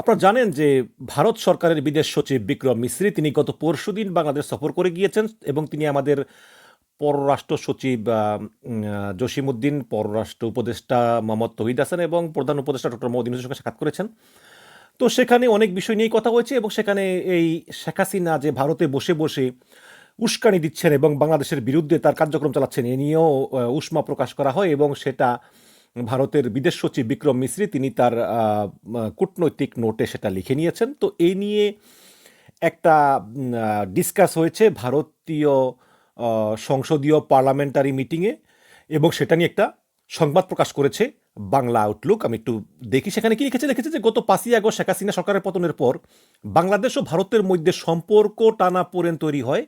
আপনারা জানেন যে ভারত সরকারের বিদেশ সচিব বিক্রম মিশ্রি, তিনি গত পরশুদিন বাংলাদেশ সফর করে গিয়েছেন এবং তিনি আমাদের পররাষ্ট্র সচিব জসিমউদ্দিন, পররাষ্ট্র উপদেষ্টা মোহাম্মদ তহিদ হাসান এবং প্রধান উপদেষ্টা ডক্টর মোহাম্মদ ইউনুসের সঙ্গে সাক্ষাৎ করেছেন। তো সেখানে অনেক বিষয় নিয়েই কথা হয়েছে এবং সেখানে এই শেখ হাসিনা যে ভারতে বসে বসে উস্কানি দিচ্ছেন এবং বাংলাদেশের বিরুদ্ধে তার কার্যক্রম চালাচ্ছেন, এ নিয়েও উষ্মা প্রকাশ করা হয় এবং সেটা ভারতের বিদেশ সচিব বিক্রম মিশ্রি তিনি তার কূটনৈতিক নোটে সেটা লিখে নিয়েছেন। তো এই নিয়ে একটা ডিসকাস হয়েছে ভারতীয় সংসদীয় পার্লামেন্টারি মিটিংয়ে এবং সেটা নিয়ে একটা সংবাদ প্রকাশ করেছে বাংলা আউটলুক। আমি একটু দেখি সেখানে কি লিখেছে। লিখেছে যে গত পাঁচই আগস্ট শেখ হাসিনা সরকারের পতনের পর বাংলাদেশ ও ভারতের মধ্যে সম্পর্ক টানা পোড়েন তৈরি হয়।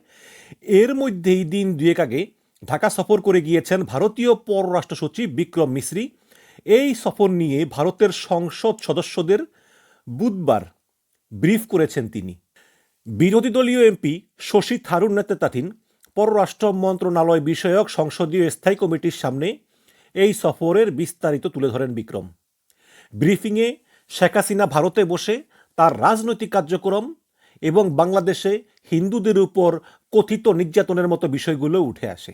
এর মধ্যেই দিন দুয়েক আগে ঢাকা সফর করে গিয়েছেন ভারতীয় পররাষ্ট্র সচিব বিক্রম মিশ্রি। এই সফর নিয়ে ভারতের সংসদ সদস্যদের বুধবার ব্রিফ করেছেন তিনি। বিরোধী দলীয় এমপি শশী থারুর নেতৃত্বাধীন পররাষ্ট্র মন্ত্রণালয় বিষয়ক সংসদীয় স্থায়ী কমিটির সামনে এই সফরের বিস্তারিত তুলে ধরেন বিক্রম। ব্রিফিংয়ে শেখ হাসিনা ভারতে বসে তার রাজনৈতিক কার্যক্রম এবং বাংলাদেশে হিন্দুদের উপর কথিত নির্যাতনের মতো বিষয়গুলো উঠে আসে।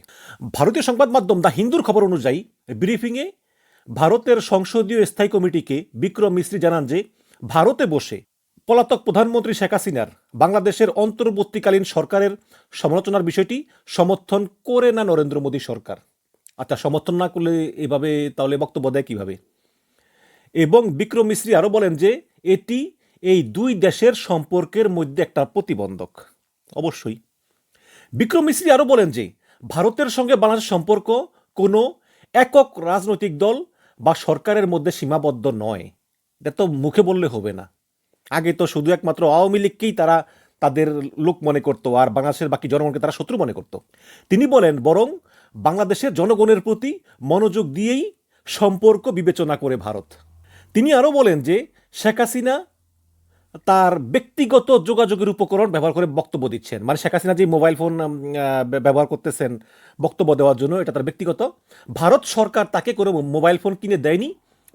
ভারতীয় সংবাদ মাধ্যম দ্য হিন্দুর খবর অনুযায়ী, ব্রিফিংয়ে ভারতের সংসদীয় স্থায়ী কমিটিকে বিক্রম মিশ্রি জানান যে, ভারতে বসে পলাতক প্রধানমন্ত্রী শেখ হাসিনার বাংলাদেশের অন্তর্বর্তীকালীন সরকারের সমালোচনার বিষয়টি সমর্থন করে না নরেন্দ্র মোদী সরকার। আচ্ছা সমর্থন না করলে এভাবে তাহলে বক্তব্য দেয় কীভাবে? এবং বিক্রম মিশ্রি আরও বলেন যে, এটি এই দুই দেশের সম্পর্কের মধ্যে একটা প্রতিবন্ধক। অবশ্যই। বিক্রম মিশ্রি আরও বলেন যে, ভারতের সঙ্গে বাংলাদেশের সম্পর্ক কোনো একক রাজনৈতিক দল বা সরকারের মধ্যে সীমাবদ্ধ নয়। এটা তো মুখে বললে হবে না। আগে তো শুধু একমাত্র আওয়ামী লীগকেই তারা তাদের লোক মনে করতো আর বাংলাদেশের বাকি জনগণকে তারা শত্রু মনে করতো। তিনি বলেন, বরং বাংলাদেশের জনগণের প্রতি মনোযোগ দিয়েই সম্পর্ক বিবেচনা করে ভারত। তিনি আরও বলেন যে, শেখ হাসিনা তার ব্যক্তিগত যোগাযোগের উপকরণ ব্যবহার করে বক্তব্য দিচ্ছেন। মানে শেখ হাসিনা যে মোবাইল ফোন ব্যবহার করতেছেন বক্তব্য দেওয়ার জন্য, এটা তার ব্যক্তিগত। ভারত সরকার তাকে কোনো মোবাইল ফোন কিনে দেয়নি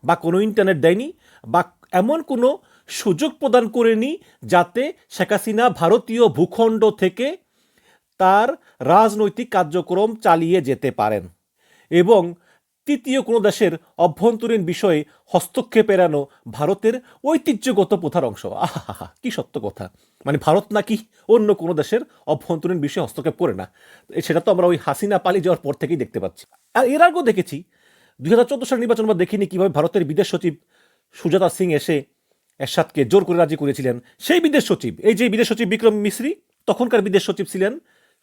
বা কোনো ইন্টারনেট দেয়নি বা এমন কোনো সুযোগ প্রদান করেনি যাতে শেখ হাসিনা ভারতীয় ভূখণ্ড থেকে তার রাজনৈতিক কার্যক্রম চালিয়ে যেতে পারেন। এবং তৃতীয় কোনো দেশের অভ্যন্তরীণ বিষয়ে হস্তক্ষেপ এড়ানো ভারতের ঐতিহ্যগত প্রথার অংশ। আহা কি সত্য কথা। মানে ভারত নাকি অন্য কোনো দেশের অভ্যন্তরীণ বিষয়ে হস্তক্ষেপ করে না। সেটা তো আমরা ওই হাসিনা পালিয়ে যাওয়ার পর থেকেই দেখতে পাচ্ছি। আর এর আগেও দেখেছি, দুই হাজার চোদ্দ সালের নির্বাচন আমরা দেখিনি কীভাবে ভারতের বিদেশ সচিব সুজাতা সিং এসে এরশাদকে জোর করে রাজি করেছিলেন। সেই বিদেশ সচিব, এই যে বিদেশ সচিব বিক্রম মিশ্রি, তখনকার বিদেশ সচিব ছিলেন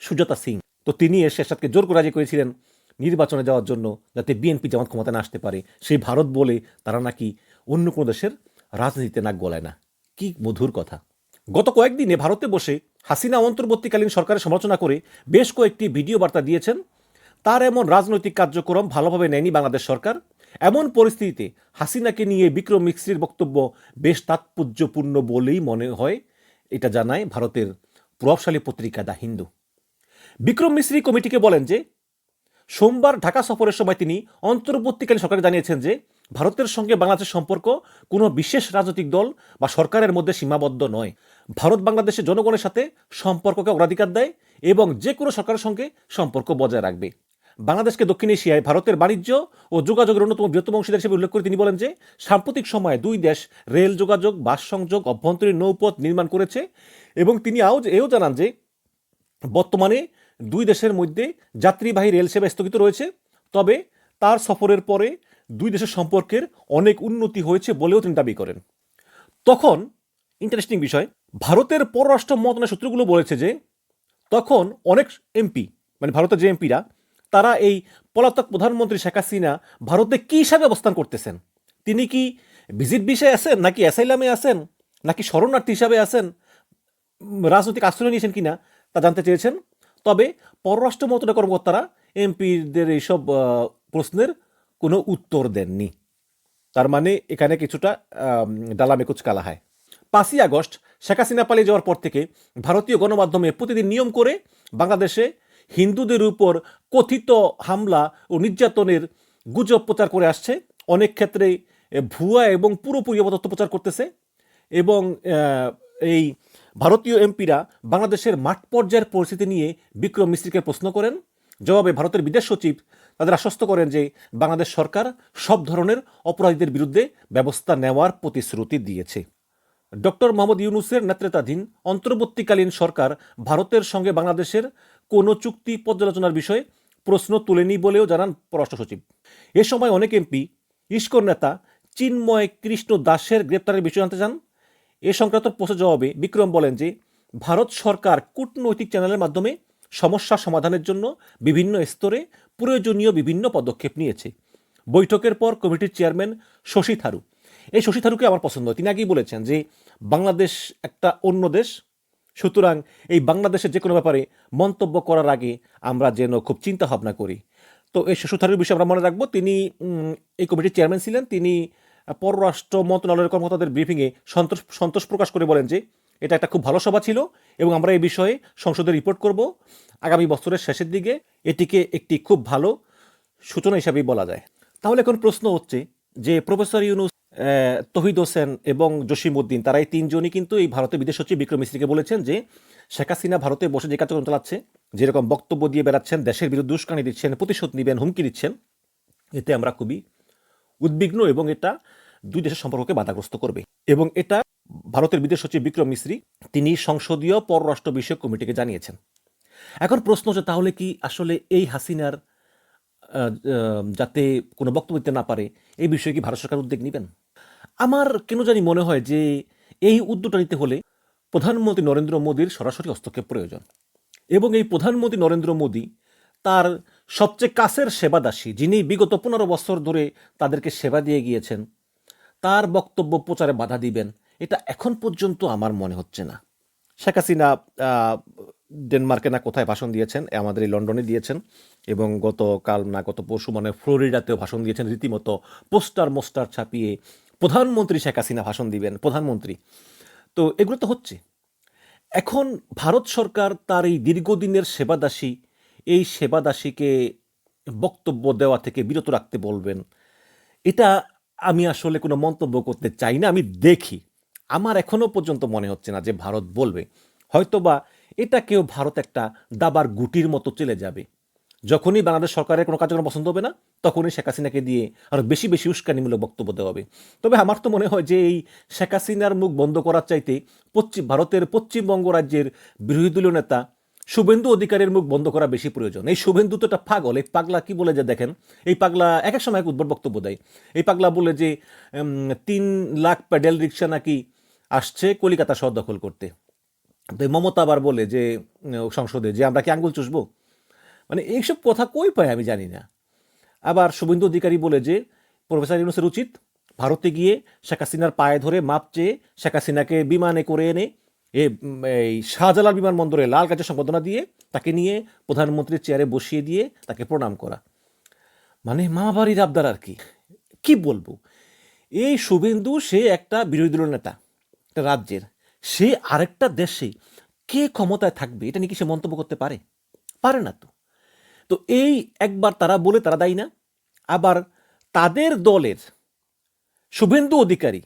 সুজাতা সিং। তো তিনি এসে এরশাদকে জোর করে রাজি করেছিলেন। নির্বাচনে যাওয়ার জন্য যাতে বিএনপি জামাত ক্ষমতা না আসতে পারে। সেই ভারত বলে তারা নাকি অন্য কোনো দেশের রাজনীতিতে নাক গলায় না। কি মধুর কথা। গত কয়েকদিনে ভারতে বসে হাসিনা অন্তর্বর্তীকালীন সরকারের সমালোচনা করে বেশ কয়েকটি ভিডিও বার্তা দিয়েছেন। তার এমন রাজনৈতিক কার্যক্রম ভালোভাবে নেয়নি বাংলাদেশ সরকার। এমন পরিস্থিতিতে হাসিনাকে নিয়ে বিক্রম মিশ্রির বক্তব্য বেশ তাৎপর্যপূর্ণ বলেই মনে হয়। এটা জানায় ভারতের প্রভাবশালী পত্রিকা দ্য হিন্দু। বিক্রম মিশ্রি কমিটিকে বলেন যে সোমবার ঢাকা সফরের সময় তিনি অন্তর্বর্তীকালীন সরকারে জানিয়েছেন যে, ভারতের সঙ্গে বাংলাদেশের সম্পর্ক কোনো বিশেষ রাজনৈতিক দল বা সরকারের মধ্যে সীমাবদ্ধ নয়। ভারত বাংলাদেশের জনগণের সাথে সম্পর্ককে অগ্রাধিকার দেয় এবং যে কোনো সরকারের সঙ্গে সম্পর্ক বজায় রাখবে। বাংলাদেশকে দক্ষিণ এশিয়ায় ভারতের বাণিজ্য ও যোগাযোগের অন্যতম বৃহত্তম অংশীদার হিসেবে উল্লেখ করে তিনি বলেন যে, সাম্প্রতিক সময়ে দুই দেশ রেল যোগাযোগ, বাস সংযোগ, অভ্যন্তরীণ নৌপথ নির্মাণ করেছে এবং তিনি আও এও জানান যে, বর্তমানে দুই দেশের মধ্যে যাত্রীবাহী রেল সেবা স্থগিত রয়েছে, তবে তার সফরের পরে দুই দেশের সম্পর্কের অনেক উন্নতি হয়েছে বলেও তিনি দাবি করেন। তখন ইন্টারেস্টিং বিষয়, ভারতের পররাষ্ট্র মন্ত্রণালয় সূত্রগুলো বলেছে যে তখন অনেক এমপি মানে ভারতের যে এমপিরা, তারা এই পলাতক প্রধানমন্ত্রী শেখ হাসিনা ভারতে কী হিসাবে অবস্থান করতেছেন? তিনি কি ভিজিট বিষয়ে আছেন, নাকি অ্যাসাইলামে আছেন, নাকি শরণার্থী হিসাবে আছেন রাজনৈতিক আশ্রয় নিয়েছেন কিনা তা জানতে চেয়েছেন। তবে পররাষ্ট্র মন্ত্রণালয় কর্মকর্তারা এমপিদের এইসব প্রশ্নের কোনো উত্তর দেননি। তার মানে এখানে কিছুটা আম, ডালা মেকুচ কালা হয়। পাঁচই আগস্ট শেখ হাসিনা পালিয়ে যাওয়ার পর থেকে ভারতীয় গণমাধ্যমে প্রতিদিন নিয়ম করে বাংলাদেশে হিন্দুদের উপর কথিত হামলা ও নির্যাতনের গুজব প্রচার করে আসছে। অনেক ক্ষেত্রে ভুয়া এবং পুরোপুরি তথ্য প্রচার করতেছে এবং এই ভারতীয় এমপিরা বাংলাদেশের মাঠ পর্যায়ের পরিস্থিতি নিয়ে বিক্রম মিস্ত্রিকে প্রশ্ন করেন। জবাবে ভারতের বিদেশ সচিব তাদের আশ্বস্ত করেন যে বাংলাদেশ সরকার সব ধরনের অপরাধীদের বিরুদ্ধে ব্যবস্থা নেওয়ার প্রতিশ্রুতি দিয়েছে। ডক্টর মোহাম্মদ ইউনুসের নেতৃত্বাধীন অন্তর্বর্তীকালীন সরকার ভারতের সঙ্গে বাংলাদেশের কোনো চুক্তি পর্যালোচনার বিষয়ে প্রশ্ন তুলেনি বলেও জানান পররাষ্ট্র সচিব। এ সময় অনেক এমপি, ইস্কর নেতা চিন্ময় কৃষ্ণ দাসের গ্রেপ্তারের বিষয় জানতে চান। এ সংক্রান্ত প্রশ্নের জবাবে বিক্রম বলেন যে, ভারত সরকার কূটনৈতিক চ্যানেলের মাধ্যমে সমস্যা সমাধানের জন্য বিভিন্ন স্তরে প্রয়োজনীয় বিভিন্ন পদক্ষেপ নিয়েছে। বৈঠকের পর কমিটির চেয়ারম্যান শশী থারু এই শশী থারুকে আমার পছন্দ। তিনি আগেই বলেছেন যে, বাংলাদেশ একটা অন্য দেশ। সুতরাং এই বাংলাদেশের যে কোনো ব্যাপারে মন্তব্য করার আগে আমরা যেন খুব চিন্তা ভাবনা করি। তো এই শশী থারুর বিষয়ে আমরা মনে রাখব। তিনি এই কমিটির চেয়ারম্যান ছিলেন। তিনি পররাষ্ট্র মন্ত্রণালয়ের কর্মকর্তাদের ব্রিফিংয়ে সন্তোষ সন্তোষ প্রকাশ করে বলেন যে, এটা একটা খুব ভালো সভা ছিল এবং আমরা এই বিষয়ে সংসদে রিপোর্ট করব। আগামী বছরের শেষের দিকে এটিকে একটি খুব ভালো সূচনা হিসাবেই বলা যায়। তাহলে এখন প্রশ্ন হচ্ছে যে, প্রফেসর ইউনুস তহিদ হোসেন এবং জসিমউদ্দিন তারা এই তিনজনই কিন্তু এই ভারতের বিদেশ সচিব বিক্রম মিস্ত্রিকে বলেছেন যে, শেখ হাসিনা ভারতে বসে যে কার্যক্রম চালাচ্ছে, যেরকম বক্তব্য দিয়ে বেড়াচ্ছেন, দেশের বিরুদ্ধে উস্কানি দিচ্ছেন, প্রতিশোধ নেবেন, হুমকি দিচ্ছেন, এতে আমরা খুবই উদ্বিগ্ন এবং এটা দুই দেশের সম্পর্ককে বাধাগ্রস্ত করবে। এবং এটা ভারতের বিদেশ সচিব বিক্রম মিশ্রি, তিনি সংসদীয় পররাষ্ট্র বিষয়ক কমিটিকে জানিয়েছেন। এখন প্রশ্ন হচ্ছে, তাহলে কি আসলে এই হাসিনার যাতে কোনো বক্তব্য দিতে না পারে, এই বিষয়ে কি ভারত সরকার উদ্যোগ নেবেন? আমার কেন জানি মনে হয় যে এই উদ্যোগটা নিতে হলে প্রধানমন্ত্রী নরেন্দ্র মোদীর সরাসরি হস্তক্ষেপ প্রয়োজন। এবং এই প্রধানমন্ত্রী নরেন্দ্র মোদী তার সবচেয়ে কাছের সেবাদাসী, যিনি বিগত পনেরো বছর ধরে তাদেরকে সেবা দিয়ে গিয়েছেন তার বক্তব্য প্রচারে বাধা দিবেন, এটা এখন পর্যন্ত আমার মনে হচ্ছে না। শেখ হাসিনা ডেনমার্কে না কোথায় ভাষণ দিয়েছেন আমাদের এই লন্ডনে দিয়েছেন, এবং গতকাল না গত পরশু মানে ফ্লোরিডাতেও ভাষণ দিয়েছেন রীতিমতো, পোস্টার মোস্টার ছাপিয়ে প্রধানমন্ত্রী শেখ হাসিনা ভাষণ দিবেন, প্রধানমন্ত্রী। তো এগুলো তো হচ্ছে। এখন ভারত সরকার তার এই দীর্ঘদিনের সেবাদাসী, এই সেবাদাসীকে বক্তব্য দেওয়া থেকে বিরত রাখতে বলবেন, এটা আমি আসলে কোনো মন্তব্য করতে চাই না, আমি দেখি। আমার এখনও পর্যন্ত মনে হচ্ছে না যে ভারত বলবে। হয়তোবা এটা কেউ ভারত একটা দাবার গুটির মতো চলে যাবে। যখনই বাংলাদেশ সরকারের কোনো কার্যক্রম পছন্দ হবে না, তখনই শেখ হাসিনাকে দিয়ে আরও বেশি বেশি উস্কানিমূলক বক্তব্য দেওয়া হবে। তবে আমার তো মনে হয় যে এই শেখ হাসিনার মুখ বন্ধ করার চাইতে পশ্চিম ভারতের পশ্চিমবঙ্গ রাজ্যের বিরোধী দলীয় নেতা শুভেন্দু অধিকারের মুখ বন্ধ করা বেশি প্রয়োজন। এই শুভেন্দু তো একটা পাগল, এই পাগলা কি বলে যে দেখেন? এই পাগলা এক এক সময় এক উদ্ভট বক্তব্য দেয়। এই পাগলা বলে যে তিন লাখ প্যাডেল রিক্সা নাকি আসছে কলিকাতা শহর দখল করতে। তো মমতা আবার বলে যে সংসদে যে আমরা কি আঙ্গুল চুষবো? মানে এইসব কথা কই পায় আমি জানি না। আবার শুভেন্দু অধিকারী বলে যে, প্রফেসর ইউনুসের উচিত ভারতে গিয়ে শেখ হাসিনার পায়ে ধরে মাপ চেয়ে শেখ হাসিনাকে বিমানে করে এনে এই শাহজালাল বিমানবন্দরে লাল কাজের সম্পাদনা দিয়ে তাকে নিয়ে প্রধানমন্ত্রীর চেয়ারে বসিয়ে দিয়ে তাকে প্রণাম করা। মানে মা বাড়ির আবদার আর কি? কি বলব? এই শুভেন্দু, সে একটা বিরোধী দলীয় নেতা, একটা রাজ্যের। সে আরেকটা দেশে কে ক্ষমতায় থাকবে, এটা নিয়ে কি সে মন্তব্য করতে পারে? পারে না তো। তো এই একবার তারা বলে তারা দায়ী না। আবার তাদের দলের শুভেন্দু অধিকারী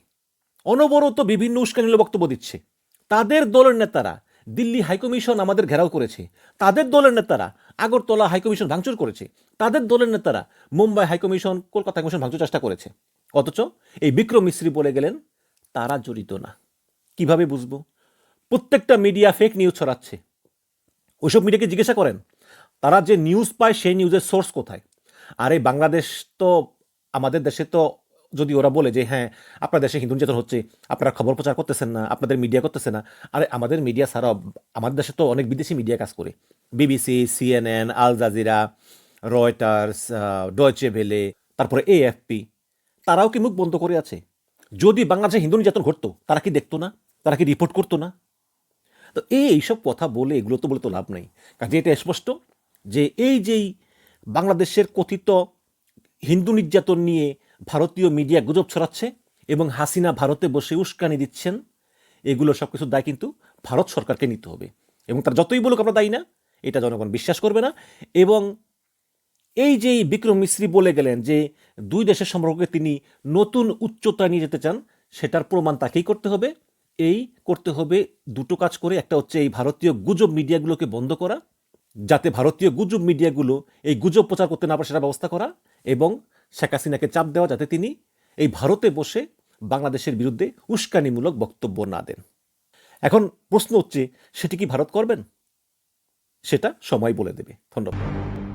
অনবরত বিভিন্ন উস্কানিল বক্তব্য দিচ্ছে। তাদের দলের নেতারা দিল্লি হাইকমিশন আমাদের ঘেরাও করেছে। তাদের দলের নেতারা আগরতলা হাইকমিশন ভাঙচুর করেছে। তাদের দলের নেতারা মুম্বাই হাইকমিশন কলকাতা হাইকমিশন ভাঙচুর চেষ্টা করেছে। অথচ এই বিক্রম মিশ্রি বলে গেলেন, তারা জড়িত না। কীভাবে বুঝব? প্রত্যেকটা মিডিয়া ফেক নিউজ ছড়াচ্ছে। ওইসব মিডিয়াকে জিজ্ঞাসা করেন, তারা যে নিউজ পায়, সেই নিউজের সোর্স কোথায়? আর এই বাংলাদেশ তো, আমাদের দেশে তো যদি ওরা বলে যে হ্যাঁ আপনার দেশে হিন্দু নির্যাতন হচ্ছে, আপনারা খবর প্রচার করতেছেন না, আপনাদের মিডিয়া করতেছে না। আরে, আমাদের মিডিয়া ছাড়াও আমাদের দেশে তো অনেক বিদেশি মিডিয়া কাজ করে। BBC CNN Al Jazeera Reuters Deutsche Welle তারপরে এএফপি তারাও কি মুখ বন্ধ করে আছে? যদি বাংলাদেশে হিন্দু নির্যাতন ঘটতো, তারা কি দেখতো না? তারা কি রিপোর্ট করতো না? তো এই এইসব কথা বলে এগুলো তো বলে তো লাভ নেই। কাজে এটা স্পষ্ট যে, এই যেই বাংলাদেশের কথিত হিন্দু নির্যাতন নিয়ে ভারতীয় মিডিয়া গুজব ছড়াচ্ছে এবং হাসিনা ভারতে বসে উস্কানি দিচ্ছেন, এগুলো সব কিছুর দায় কিন্তু ভারত সরকারকে নিতে হবে। এবং তার যতই বলুক আমরা দায়ী না, এটা জনগণ বিশ্বাস করবে না। এবং এই যে বিক্রম মিশ্রি বলে গেলেন যে দুই দেশের সম্পর্কে তিনি নতুন উচ্চতা নিয়ে যেতে চান, সেটার প্রমাণ তাকেই করতে হবে। এই করতে হবে দুটো কাজ করে, একটা হচ্ছে এই ভারতীয় গুজব মিডিয়াগুলোকে বন্ধ করা, যাতে ভারতীয় গুজব মিডিয়াগুলো এই গুজব প্রচার করতে না পারে সেটা ব্যবস্থা করা, এবং শেখ হাসিনাকে চাপ দেওয়া যাতে তিনি এই ভারতে বসে বাংলাদেশের বিরুদ্ধে উস্কানিমূলক বক্তব্য না দেন। এখন প্রশ্ন হচ্ছে, সেটি কি ভারত করবেন? সেটা সময় বলে দেবে। ধন্যবাদ।